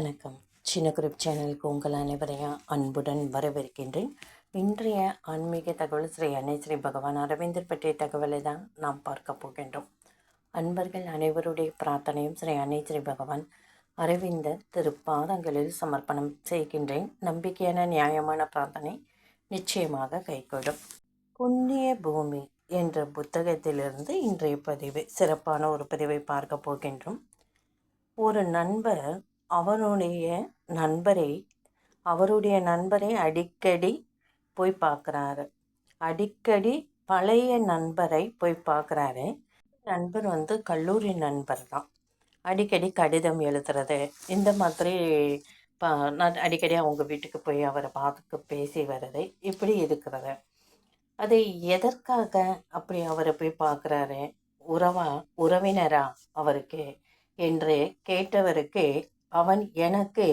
வணக்கம். சின்ன குரூப் சேனலுக்கு உங்கள் அனைவரையும் அன்புடன் வரவேற்கின்றேன். இன்றைய ஆன்மீக தகவல் ஸ்ரீ அன்னை ஸ்ரீ பகவான் அரவிந்தர் பற்றிய தகவலை தான் நாம் பார்க்க போகின்றோம். அன்பர்கள் அனைவருடைய பிரார்த்தனையும் ஸ்ரீ அன்னை ஸ்ரீ பகவான் அரவிந்தர் திருப்பாதங்களில் சமர்ப்பணம் செய்கின்றேன். நம்பிக்கையான நியாயமான பிரார்த்தனை நிச்சயமாக கைகூடும். புண்ணிய பூமி என்ற புத்தகத்திலிருந்து இன்றைய பதிவு சிறப்பான ஒரு பதிவை பார்க்க போகின்றோம். ஒரு நண்பர் அவருடைய நண்பரை அவருடைய நண்பரை அடிக்கடி போய் பார்க்குறாரு. அடிக்கடி பழைய நண்பரை போய் பார்க்குறாரு. நண்பர் வந்து கல்லூரி நண்பர் தான். அடிக்கடி கடிதம் எழுதுறது இந்த மாதிரி பா நான் அடிக்கடி அவங்க வீட்டுக்கு போய் அவரை பார்த்து பேசி வர்றது இப்படி இருக்கிறது. அது எதற்காக அப்படி அவரை போய் பார்க்குறாரு? உறவா உறவினரா அவருக்கு? என்று கேட்டவருக்கு அவன் எனக்கு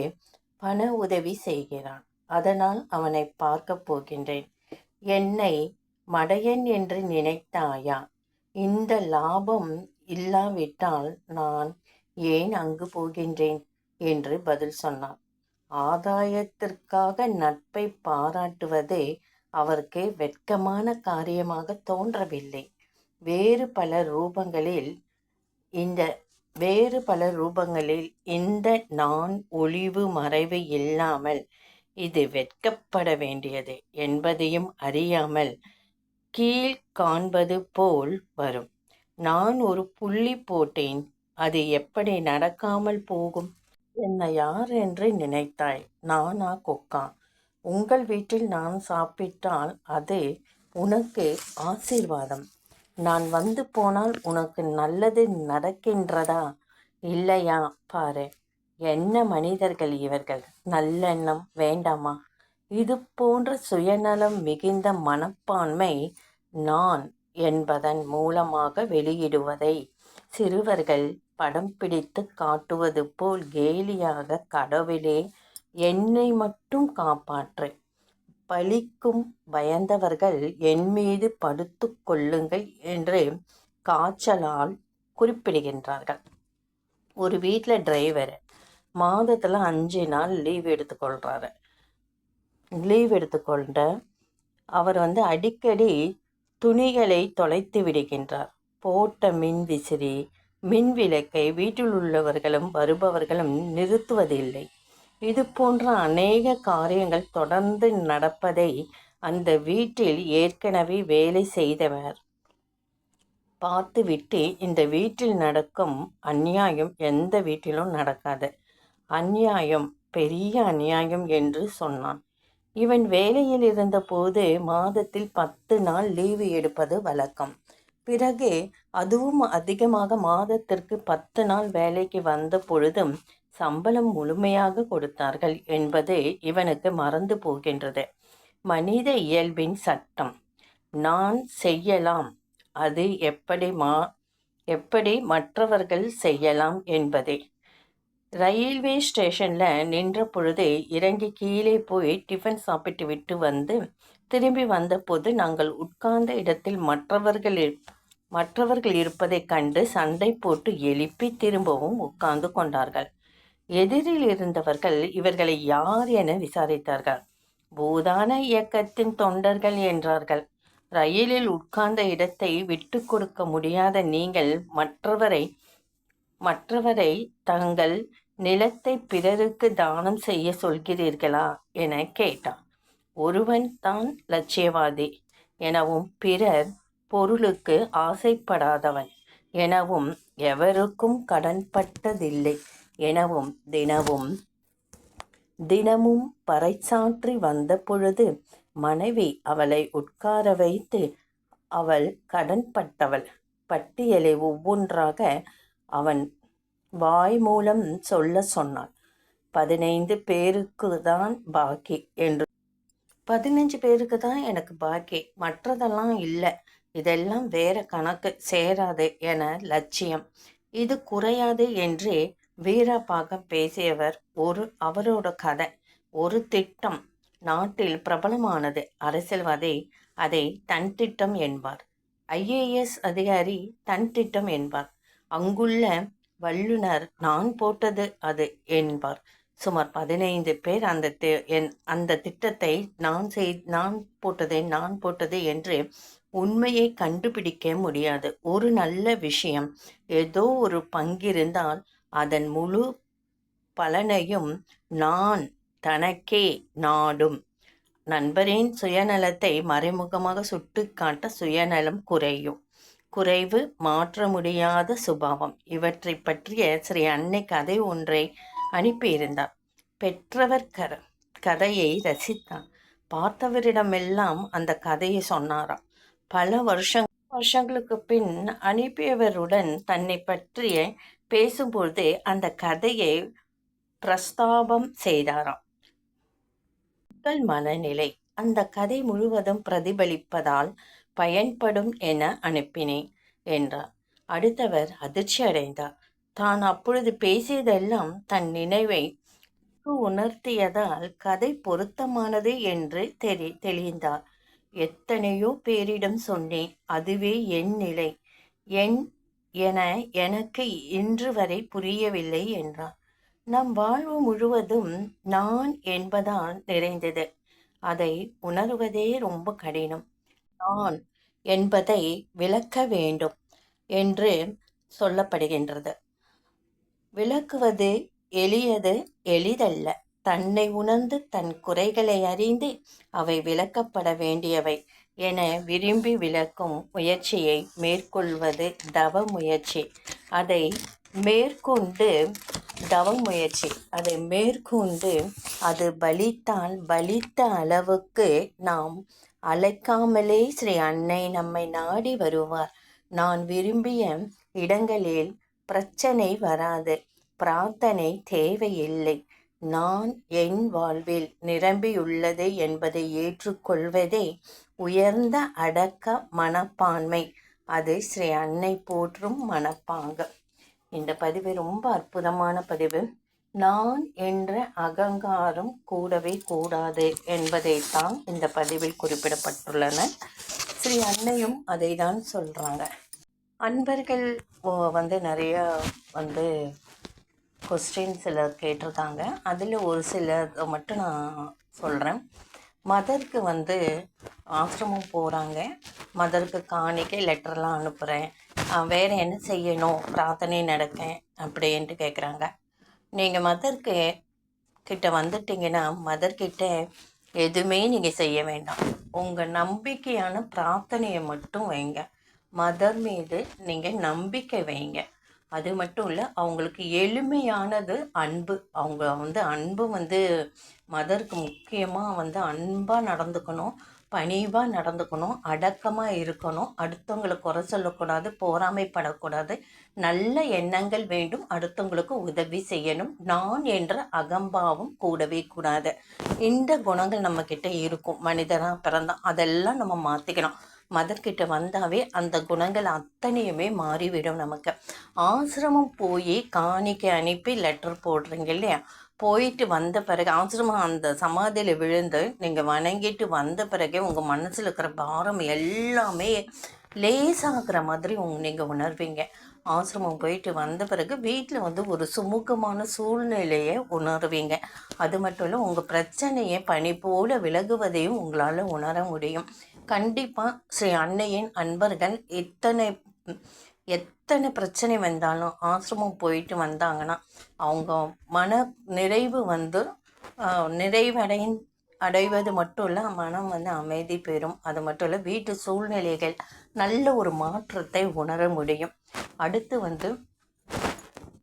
பண உதவி செய்கிறான். அதனால் அவனை பார்க்க போகின்றேன். என்னை மடையன் என்று நினைத்தாயா? இந்த லாபம் இல்லாவிட்டால் நான் ஏன் அங்கு போகின்றேன்? என்று பதில் சொன்னான். ஆதாயத்திற்காக நட்பை பாராட்டுவது அவருக்கு வெட்கமான காரியமாக தோன்றவில்லை. வேறு பல ரூபங்களில் இந்த வேறு பல ரூபங்களில் இந்த நான் ஒளிவு மறைவு இல்லாமல் இது வெட்கப்பட வேண்டியது என்பதையும் அறியாமல் கீழ் காண்பது போல் வரும். நான் ஒரு புள்ளி போட்டேன் அது எப்படி நடக்காமல் போகும்? என்னை யார் என்று நினைத்தாய்? நானா கொக்கா? உங்கள் வீட்டில் நான் சாப்பிட்டால் அது உனக்கு ஆசீர்வாதம். நான் வந்து போனால் உனக்கு நல்லது நடக்கின்றதா? இல்லையா? பாரு என்ன மனிதர்கள் இவர்கள்? நல்லெண்ணம் வேண்டாமா? இது போன்ற சுயநலம் மிகுந்த மனப்பான்மை நான் என்பதன் மூலமாக வெளியிடுவதை சிறுவர்கள் படம் பிடித்து காட்டுவது போல் கேலியாக கடவுளே என்னை மட்டும் காப்பாற்று. பலிக்கும் பயந்தவர்கள் என் மீது படுத்து கொள்ளுங்கள் என்று காய்ச்சலால் குறிப்பிடுகின்றார்கள். ஒரு வீட்டில் டிரைவர் மாதத்தில் அஞ்சு நாள் லீவ் எடுத்துக்கொள்கிறாரு லீவ் எடுத்துக்கொண்ட அவர் வந்து அடிக்கடி துணிகளை தொலைத்து விடுகின்றார். போட்ட மின் விசிறி மின் விளக்கை வீட்டில் உள்ளவர்களும் வருபவர்களும் நிறுத்துவதில்லை. இது போன்ற அநேக காரியங்கள் தொடர்ந்து நடப்பதை அந்த வீட்டில் ஏற்கனவே வேலை செய்தவர். பார்த்துவிட்டு இந்த வீட்டில் நடக்கும் அந்நியாயம் எந்த வீட்டிலும் நடக்காது. அந்நியாயம் பெரிய அநியாயம் என்று சொன்னான். இவன் வேலையில் இருந்தபோது மாதத்தில் பத்து நாள் லீவு எடுப்பது வழக்கம். பிறகு அதுவும் அதிகமாக மாதத்திற்கு பத்து நாள் வேலைக்கு வந்த பொழுதும் சம்பளம் முழுமையாக கொடுத்தார்கள் என்பது இவனுக்கு மறந்து போகின்றது. மனித இயல்பின் சட்டம். நான் செய்யலாம். அது எப்படி மா எப்படி மற்றவர்கள் செய்யலாம் என்பதே. ரயில்வே ஸ்டேஷனில் நின்ற பொழுது இறங்கி கீழே போய் டிஃபன் சாப்பிட்டு விட்டு வந்து திரும்பி வந்தபோது நாங்கள் உட்கார்ந்த இடத்தில் மற்றவர்கள் மற்றவர்கள் இருப்பதைக் கண்டு சண்டை போட்டு எழுப்பி திரும்பவும் உட்கார்ந்து கொண்டார்கள். எதிரில் இருந்தவர்கள் இவர்களை யார் என விசாரித்தார்கள். பூதான இயக்கத்தின் தொண்டர்கள் என்றார்கள். ரயிலில் உட்கார்ந்த இடத்தை விட்டு கொடுக்க முடியாத நீங்கள் மற்றவரை மற்றவரை தங்கள் நிலத்தை பிறருக்கு தானம் செய்ய சொல்கிறீர்களா என கேட்டான். ஒருவன் தான் லட்சியவாதி எனவும் பிறர் பொருளுக்கு ஆசைப்படாதவன் எனவும் எவருக்கும் கடன்பட்டதில்லை எனவும் தினமும் தினமும் பறைச்சாற்றி வந்த பொழுது மனைவி அவளை உட்கார வைத்து அவள் கடன்பட்டவள். பட்டியலை ஒவ்வொன்றாக அவன் வாய் மூலம் சொல்ல சொன்னாள். பதினைந்து பேருக்கு தான் பாக்கி என்று. பதினஞ்சு பேருக்கு தான் எனக்கு பாக்கி. மற்றதெல்லாம் இல்லை. இதெல்லாம் வேற கணக்கு. சேராது என லட்சியம். இது குறையாது என்று வீரப்பாக பேசியவர் ஒரு அவரோட கதை ஒரு திட்டம் நாட்டில் பிரபலமானது. அரசியல்வாதி அதை தன் திட்டம் என்பார். ஐஏஎஸ் அதிகாரி தன் திட்டம் என்பார். அங்குள்ள வல்லுனர் நான் போட்டது அது என்பார். சுமார் பதினைந்து பேர் அந்த தி- என் அந்த திட்டத்தை நான் செய் நான் போட்டது நான் போட்டது என்று உண்மையை கண்டுபிடிக்க முடியாது. ஒரு நல்ல விஷயம் ஏதோ ஒரு பங்கிருந்தால் அதன் முழு பலனையும் நான் தனக்கே நாடும். நண்பரின் சுயநலத்தை மறைமுகமாக சுட்டுக்காட்ட சுயநலம் குறையும். குறைவு மாற்ற முடியாத சுபாவம். இவற்றை பற்றிய ஸ்ரீ அன்னை கதை ஒன்றை அனுப்பியிருந்தார். பெற்றவர் கர கதையை ரசித்தார். பார்த்தவரிடமெல்லாம் அந்த கதையை சொன்னாராம். பல வருஷம் வருஷங்களுக்கு பின் அனுப்பியவருடன் தன்னை பற்றிய பேசும்பொழுது அந்த கதையை பிரஸ்தாபம் செய்தாராம். மக்கள் மனநிலை. அந்த கதை முழுவதும் பிரதிபலிப்பதால் பயன்படும் என அனுப்பினேன் என்றார். அடுத்தவர் அதிர்ச்சி அடைந்தார். தான் அப்பொழுது பேசியதெல்லாம் தன் நினைவை உணர்த்தியதால் கதை பொருத்தமானது என்று தெரி தெளிந்தார். எத்தனையோ பேரிடம் சொன்னேன் அதுவே என் நிலை. என் என எனக்கு இன்று வரை புரியவில்லை என்றார் நம் வாழ்வு முழுவதும் நான் என்பதால் நிறைந்தது. அதை உணர்வதே ரொம்ப கடினம். நான் என்பதை விளக்க வேண்டும் என்று சொல்லப்படுகின்றது. விளக்குவது எளியது எளிதல்ல. தன்னை உணர்ந்து தன் குறைகளை அறிந்து அவை விளக்கப்பட வேண்டியவை. என விரும்பி விளக்கும் முயற்சியை மேற்கொள்வது தவ முயற்சி. அதை மேற்கொண்டு தவ முயற்சி. அதை மேற்கொண்டு அது பலித்தால் பலித்த அளவுக்கு நாம் அழைக்காமலே ஸ்ரீ அன்னை நம்மை நாடி வருவார். நான் விரும்பிய இடங்களில் பிரச்சனை வராது பிரார்த்தனை தேவையில்லை. நான் என் வாழ்வில் நிரம்பியுள்ளது என்பதை ஏற்றுக்கொள்வதே உயர்ந்த அடக்க மனப்பான்மை. அது ஸ்ரீ அன்னை போற்றும் மனப்பாங்கு. இந்த பதிவு ரொம்ப அற்புதமான பதிவு. நான் என்ற அகங்காரம் கூடவே கூடாது என்பதைத்தான் இந்த பதிவில் குறிப்பிடப்பட்டுள்ளன. ஸ்ரீ அன்னையும் அதை தான் சொல்கிறாங்க அன்பர்கள் வந்து நிறைய வந்து கொஸ்டின் சிலர் கேட்டிருக்காங்க. அதில் ஒரு சிலர் மட்டும் நான் சொல்கிறேன் மதருக்கு வந்து ஆசிரமம் போகிறாங்க மதருக்கு காணிக்கை லெட்டர்லாம் அனுப்புகிறேன் வேறு என்ன செய்யணும்? பிரார்த்தனை நடக்க அப்படின்ட்டு கேட்குறாங்க நீங்கள் மதருக்கு கிட்ட வந்துட்டீங்கன்னா மதர்கிட்ட எதுவுமே நீங்கள் செய்ய வேண்டாம். உங்கள் நம்பிக்கையான பிரார்த்தனையை மட்டும் வைங்க. மதர் மீது நீங்கள் நம்பிக்கை வைங்க. அது மட்டும் இல்லை அவங்களுக்கு எளிமையானது அன்பு. அவங்க வந்து அன்பு வந்து மதருக்கு முக்கியமாக வந்து அன்பாக நடந்துக்கணும் பணிவாக நடந்துக்கணும் அடக்கமாக இருக்கணும். அடுத்தவங்களை குறை சொல்லக்கூடாது பொறாமைப்படக்கூடாது. நல்ல எண்ணங்கள் வேண்டும் அடுத்தவங்களுக்கு உதவி செய்யணும். நான் என்ற அகம்பாவம் கூடவே கூடாது. இந்த குணங்கள் நம்மக்கிட்ட இருக்கும். மனிதனாக பிறந்தா அதெல்லாம் நம்ம மாற்றிக்கணும் மதர்கிட்ட வந்தாவே அந்த குணங்கள் அத்தனையுமே மாறிவிடும் நமக்கு. ஆசிரமம் போய் காணிக்கை அனுப்பி லெட்டர் போடுறீங்க இல்லையா? போயிட்டு வந்த பிறகு ஆசிரமம் அந்த சமாதியில் விழுந்து நீங்கள் வணங்கிட்டு வந்த பிறகே உங்கள் மனசில் இருக்கிற பாரம் எல்லாமே லேசாகிற மாதிரி உங்க நீங்கள் உணர்வீங்க. ஆசிரமம் போயிட்டு வந்த பிறகு வீட்டில் வந்து ஒரு சுமூகமான சூழ்நிலையை உணர்வீங்க. அது மட்டும் இல்லை உங்கள் பிரச்சனையை பனி போல விலகுவதையும் உங்களால் உணர முடியும். கண்டிப்பாக ஸ்ரீ அன்னையின் அன்பர்கள் எத்தனை எத்தனை பிரச்சனை வந்தாலும் ஆசிரமம் போயிட்டு வந்தாங்கன்னா அவங்க மன நிறைவு வந்து நிறைவடை அடைவது மட்டும் இல்லை மனம் வந்து அமைதி பெறும். அது மட்டும் இல்லை வீட்டு சூழ்நிலைகள் நல்ல ஒரு மாற்றத்தை உணர முடியும். அடுத்து வந்து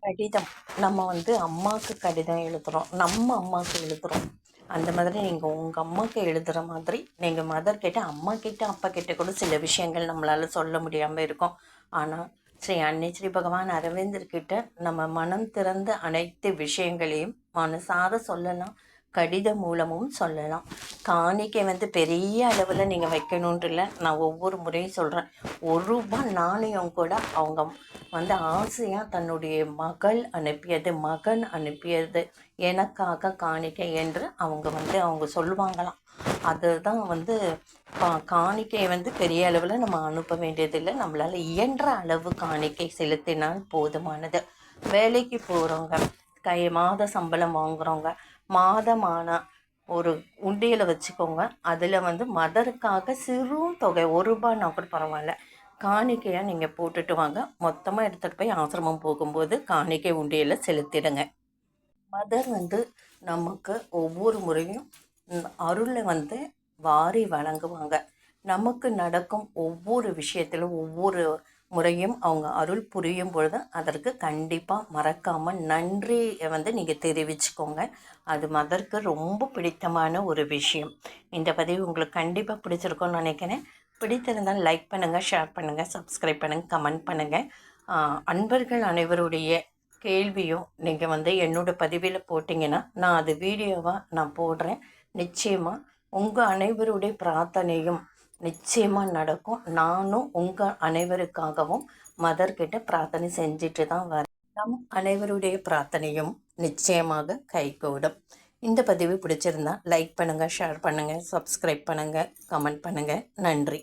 கடிதம். நம்ம வந்து அம்மாவுக்கு கடிதம் எழுதுகிறோம் நம்ம அம்மாவுக்கு எழுதுகிறோம் அந்த மாதிரி நீங்கள் உங்கள் அம்மாவுக்கு எழுதுகிற மாதிரி நீங்கள் மதர் கிட்ட அம்மா கிட்ட அப்பா கிட்ட கூட சில விஷயங்கள் நம்மளால் சொல்ல முடியாமல் இருக்கும். ஆனால் ஸ்ரீ அன்னை ஸ்ரீ பகவான் அரவிந்தர்கிட்ட நம்ம மனம் திறந்த அனைத்து விஷயங்களையும் மனசார சொல்லலாம் கடிதம் மூலமும் சொல்லலாம். காணிக்கை வந்து பெரிய அளவில் நீங்கள் வைக்கணுன்ற இல்லை நான் ஒவ்வொரு முறையும் சொல்கிறேன் ஒரு ரூபாய் நாணயம் கூட அவங்க வந்து ஆசையாக தன்னுடைய மகள் அனுப்பியது மகன் அனுப்பியது எனக்காக காணிக்கை என்று அவங்க வந்து அவங்க சொல்லுவாங்களாம். அதுதான் வந்து கா- காணிக்கை வந்து பெரிய அளவில் நம்ம அனுப்ப வேண்டியதில்லை. நம்மளால் இயன்ற அளவு காணிக்கை செலுத்தினால் போதுமானது. வேலைக்கு போகிறவங்க கை மாத சம்பளம் வாங்குறவங்க மாதமான ஒரு உண்டியலை வச்சுக்கோங்க. அதில் வந்து மதருக்காக சிறு தொகை ஒரு ரூபாய்னா கூட பரவாயில்ல. காணிக்கையாக நீங்கள் போட்டுட்டு வாங்க. மொத்தமாக எடுத்துகிட்டு போய் ஆசிரமம் போகும்போது காணிக்கை உண்டியலை செலுத்திடுங்க. மதர் வந்து நமக்கு ஒவ்வொரு முறையும் அருளை வந்து வாரி வழங்குவாங்க. நமக்கு நடக்கும் ஒவ்வொரு விஷயத்திலும் ஒவ்வொரு முறையும் அவங்க அருள் புரியும் பொழுது அதற்கு கண்டிப்பாக மறக்காமல் நன்றியை வந்து நீங்கள் தெரிவிச்சுக்கோங்க. அது மதருக்கு ரொம்ப பிடித்தமான ஒரு விஷயம். இந்த பதிவு உங்களுக்கு கண்டிப்பாக பிடிச்சிருக்கோன்னு நினைக்கிறேன். பிடித்திருந்தால் லைக் பண்ணுங்கள் ஷேர் பண்ணுங்கள் சப்ஸ்கிரைப் பண்ணுங்கள் கமெண்ட் பண்ணுங்கள் அன்பர்கள் அனைவருடைய கேள்வியும் நீங்கள் வந்து என்னோடய பதிவில் போட்டிங்கன்னா நான் அது வீடியோவாக நான் போடுறேன். நிச்சயமாக உங்கள் அனைவருடைய பிரார்த்தனையும் நிச்சயமாக நடக்கும். நானும் உங்கள் அனைவருக்காகவும் மதர்கிட்ட பிரார்த்தனை செஞ்சுட்டு தான் வரேன். நம் அனைவருடைய பிரார்த்தனையும் நிச்சயமாக கைகூடும். இந்த பதிவு பிடிச்சிருந்தா லைக் பண்ணுங்கள் ஷேர் பண்ணுங்கள் சப்ஸ்கிரைப் பண்ணுங்கள் கமெண்ட் பண்ணுங்கள் நன்றி.